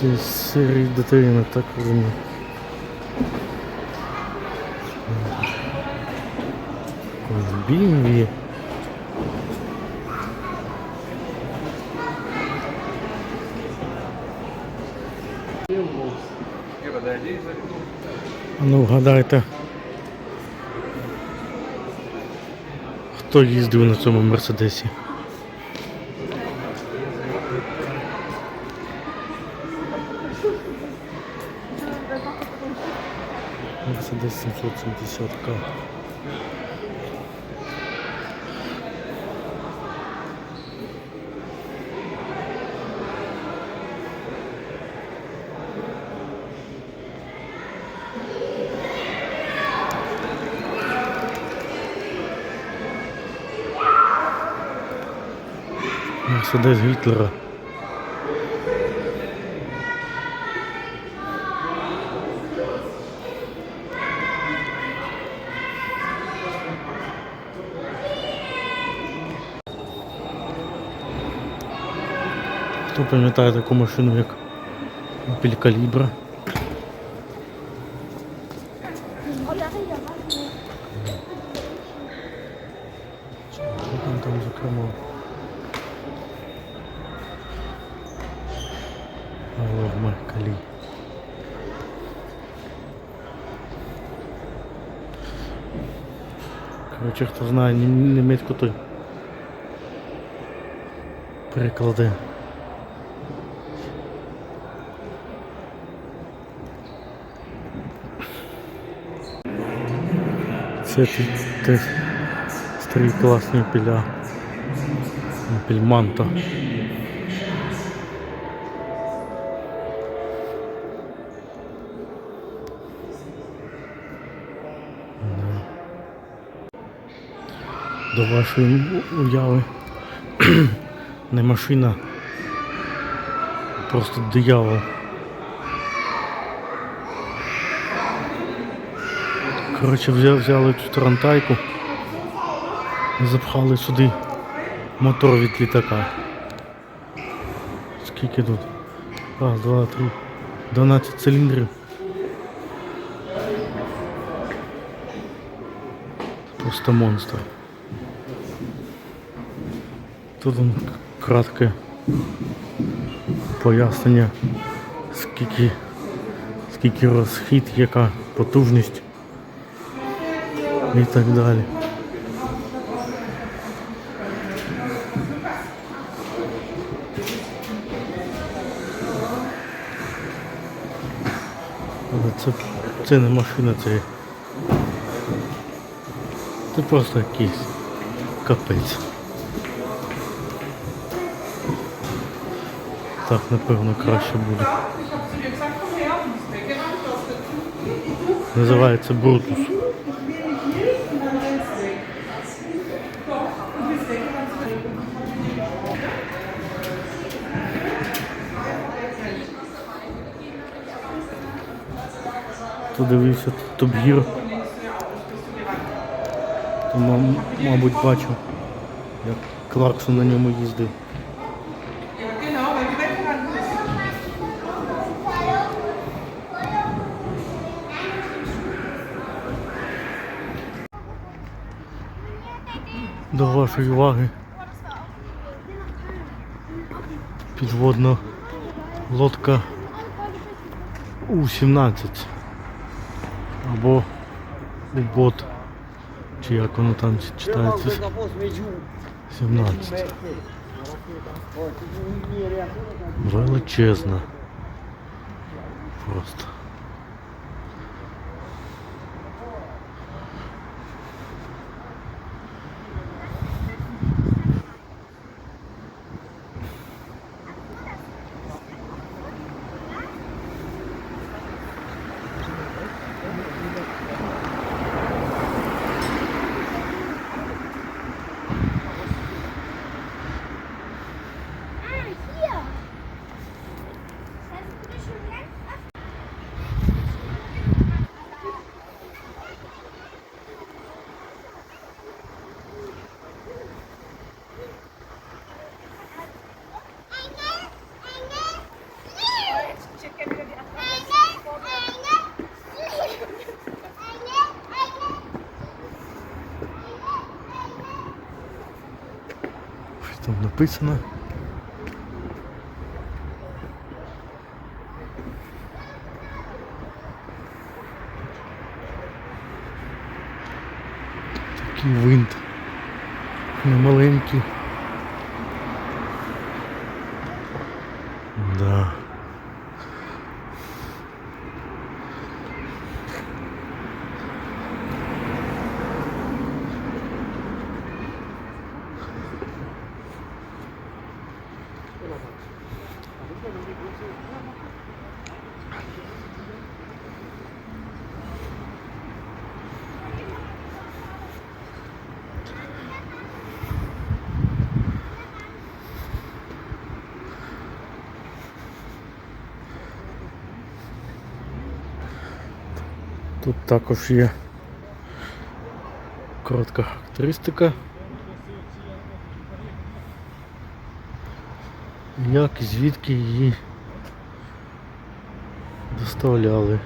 Ці сирі дитини так вони. Бімві. Ну, вгадайте. Хто їздив на цьому мерседесі? Мерседес 770К. Мерседес Гітлера. Хто пам'ятає таку машину, як Opel Calibra? Там там за кермом? Аллах Калі. Коротше, хто знає нім- німецьку, той перекладе. Це ті, ті старі класні піля. Пільманта. До вашої уяви не машина, просто диявол. Коротше, взяли, цю тарантайку і запхали сюди мотор від літака. Скільки тут? Раз, два, три. 12 циліндрів. Просто монстр. Тут он кратке пояснення, скільки, скільки розхід, яка потужність і так далі. Але це, це не машина, це, це просто якийсь капець. Так, напевно, краще буде. Називається Брутус. Хто дивився Топ-Гір, то, мабуть, бачив, як Кларксон на ньому їздив. До вашої уваги. Підводна лодка У-17 або У-бот, чи як воно там читається 17. Величезна. Просто. написано? Такий винт. Немаленький. Тут також є коротка характеристика. Як і звідки її доставляли.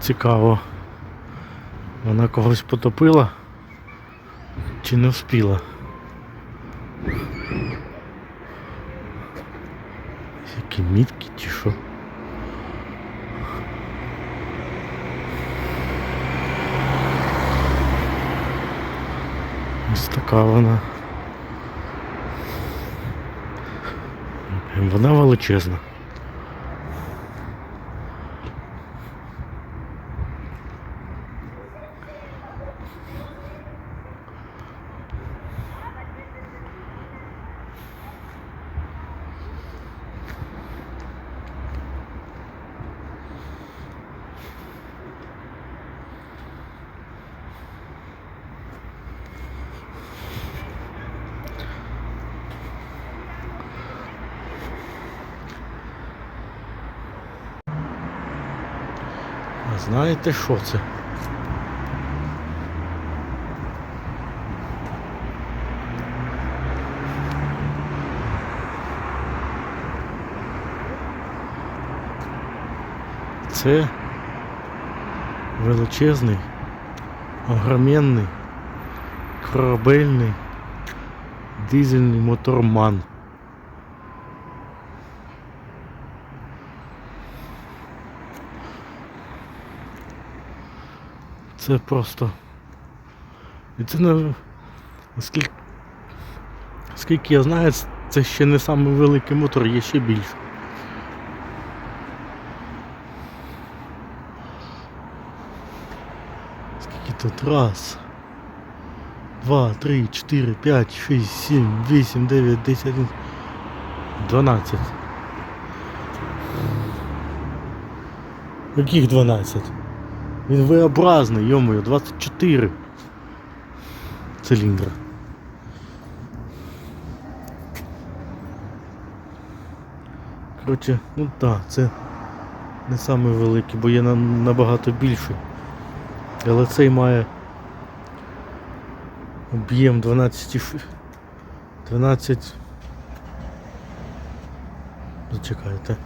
Цікаво. Вона когось потопила чи не вспіла? Які мітки чи що? Ось така вона. Вона величезна. Знаєте що це? Це величезний, огроменний, корабельний дизельний мотор Це просто. І це не. Скільки, скільки я знаю, це ще не самий великий мотор, є ще більше. Скільки тут раз. Два, три, чотири, п'ять, шість, сім, вісім, дев'ять, десять, дванадцять. Яких 12? Він V-образний, йомою, 24 циліндра. Коротше, ну так, це не самий великий, бо є набагато більший. Але цей має об'єм 12 ф- 12 Зачекайте.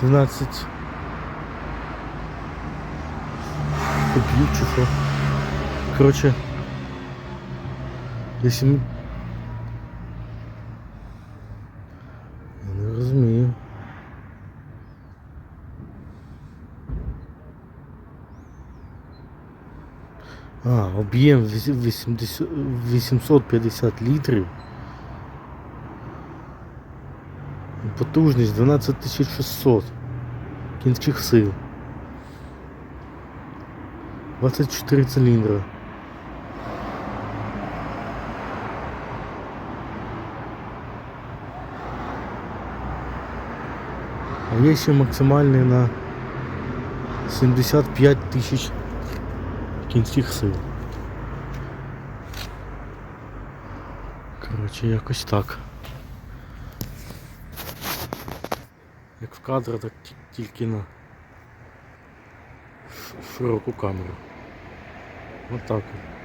Дванадцять кубів чи що. Коротше. Якщо ми... Я не розумію. А, об'єм вісім- 80 850 літрів. Потужність 12600 кінських сил. 24 циліндра. А є ще максимальний на 75 тисяч кінських сил. Коротше, якось так. Як в кадр, так ті- тільки на широку камеру. Отак. от.